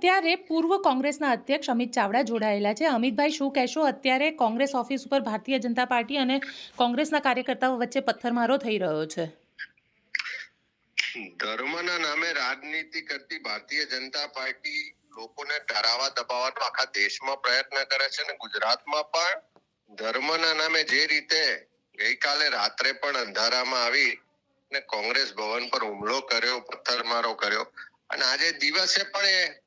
અત્યારે પૂર્વ કોંગ્રેસના અધ્યક્ષ અમિત ચાવડા જોડાયેલા છે. અમિતભાઈ, શું કહેશો? અત્યારે કોંગ્રેસ ઓફિસ ઉપર ભારતીય જનતા પાર્ટી અને કોંગ્રેસના કાર્યકર્તાઓ વચ્ચે પથ્થરમારો થઈ રહ્યો છે. ધર્મના નામે રાજનીતિ કરતી ભારતીય જનતા પાર્ટી લોકોને ડરાવા દબાવવાનો આખા દેશમાં પ્રયત્ન કરે છે અને ગુજરાતમાં પણ ધર્મના નામે જે રીતે ગઈકાલે રાત્રે પણ અંધારામાં આવી ને કોંગ્રેસ ભવન પર હુમલો કર્યો, પથ્થરમારો કર્યો અને આજે દિવસે પણ એ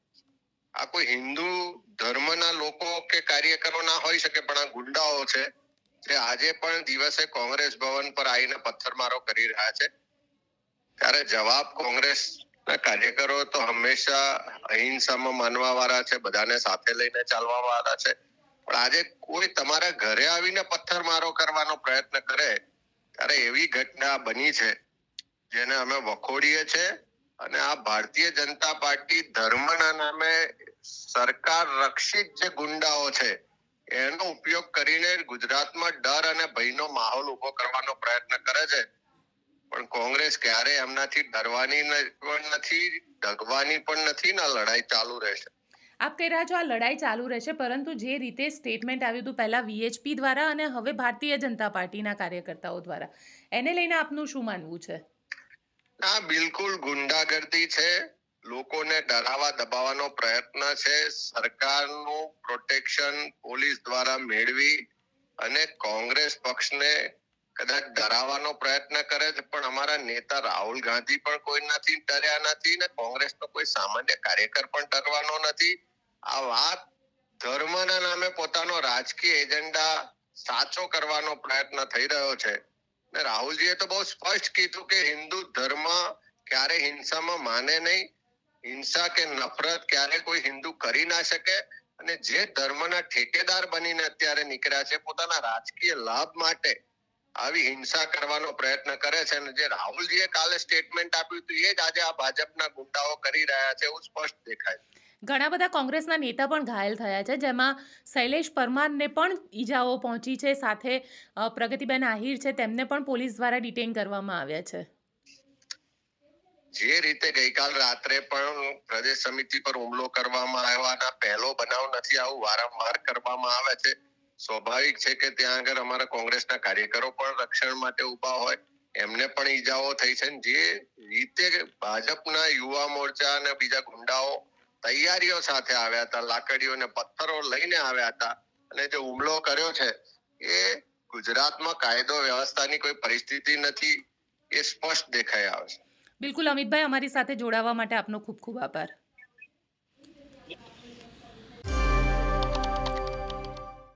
આ કોઈ હિન્દુ ધર્મના લોકો કે કાર્યકરો ના હોઈ શકે, પણ આ ગુંડાઓ છે, જે આજે પણ દિવસે કોંગ્રેસ ભવન પર આવીને પથ્થરમારો કરી રહ્યા છે. ત્યારે જવાબ કોંગ્રેસ કાર્યકરો તો હંમેશા અહિંસામાં માનવા વાળા છે, બધાને સાથે લઈને ચાલવા વાળા છે. પણ આજે કોઈ તમારા ઘરે આવીને પથ્થરમારો કરવાનો પ્રયત્ન કરે, ત્યારે એવી ઘટના બની છે, જેને અમે વખોડીએ છે. અને આ ભારતીય જનતા પાર્ટી ધર્મના નામે સરકાર રક્ષિત જે ગુંડાઓ છે એનો ઉપયોગ કરીને ગુજરાતમાં ડર અને ભયનો માહોલ ઊભો કરવાનો પ્રયત્ન કરે છે. પણ કોંગ્રેસ ક્યારે એમનાથી ડરવાની પણ નથી ડગવાની પણ નથી ને લડાઈ ચાલુ રહેશે. આપ કહી રહ્યા છો આ લડાઈ ચાલુ રહેશે પરંતુ જે રીતે સ્ટેટમેન્ટ આવ્યું હતું પહેલાં વીએચપી દ્વારા અને હવે ભારતીય જનતા પાર્ટીના કાર્યકર્તાઓ દ્વારા એને લઈને આપનું શું માનવું છે? આ બિલકુલ ગુંડાગર્દી છે. લોકોને ડરાવા દબાવવાનો પ્રયત્ન છે. સરકારનું પ્રોટેક્શન પોલીસ દ્વારા મેળવી અને કોંગ્રેસ પક્ષને કદાચ ડરાવવાનો પ્રયત્ન કરે છે. પણ અમારા નેતા રાહુલ ગાંધી પણ કોઈ નથી, ડર્યા નથી ને કોંગ્રેસનો કોઈ સામાન્ય કાર્યકર પણ ડરવાનો નથી. આ વાત ધર્મના નામે પોતાનો રાજકીય એજન્ડા સાચો કરવાનો પ્રયત્ન થઈ રહ્યો છે. ને રાહુલજીએ તો બહુ સ્પષ્ટ કીધું કે હિન્દુ ધર્મ ક્યારે હિંસામાં માને નહીં. હિંસા કે નફરત ક્યારે કોઈ હિન્દુ કરી ના શકે અને જે ધર્મના ઠેકેદાર બનીને અત્યારે નીકળ્યા છે, પોતાના રાજકીય લાભ માટે આવી હિંસા કરવાનો પ્રયત્ન કરે છે અને જે રાહુલજીએ કાલે સ્ટેટમેન્ટ આપ્યું હતું, એ જ આજે આ ભાજપના ગુંડાઓ કરી રહ્યા છે એવું સ્પષ્ટ દેખાય છે. ઘણા બધા કોંગ્રેસના નેતા પણ ઘાયલ થયા છે, જેમાં શૈલેષ પરમારને પણ ઈજાઓ પહોંચી છે, સાથે પ્રગતિબેન આહિર છે, તેમને પણ પોલીસ દ્વારા ડિટેન કરવામાં આવ્યા છે જે રીતે ગઈકાલ રાત્રે પણ પ્રદેશ સમિતિ પર હુમલો કરવામાં આવ્યો પહેલો બનાવ નથી, આવું વારંવાર કરવામાં આવે છે. સ્વાભાવિક છે કે ત્યાં આગળ અમારા કોંગ્રેસના કાર્યકરો પણ રક્ષણ માટે ઊભા હોય. એમને પણ ઈજાઓ થઈ છે. જે રીતે ભાજપના યુવા મોરચા અને બીજા ગુંડાઓ તૈયારીઓ સાથે આવ્યા હતા, લાકડીઓ ને પથ્થરો લઈને આવ્યા હતા અને જે હુમલો કર્યો છે, એ ગુજરાતમાં કાયદો વ્યવસ્થાની કોઈ પરિસ્થિતિ નથી, એ સ્પષ્ટ દેખાઈ આવે છે. બિલકુલ અમિતભાઈ અમારી સાથે જોડાવા માટે આપનો ખૂબ ખૂબ આભાર.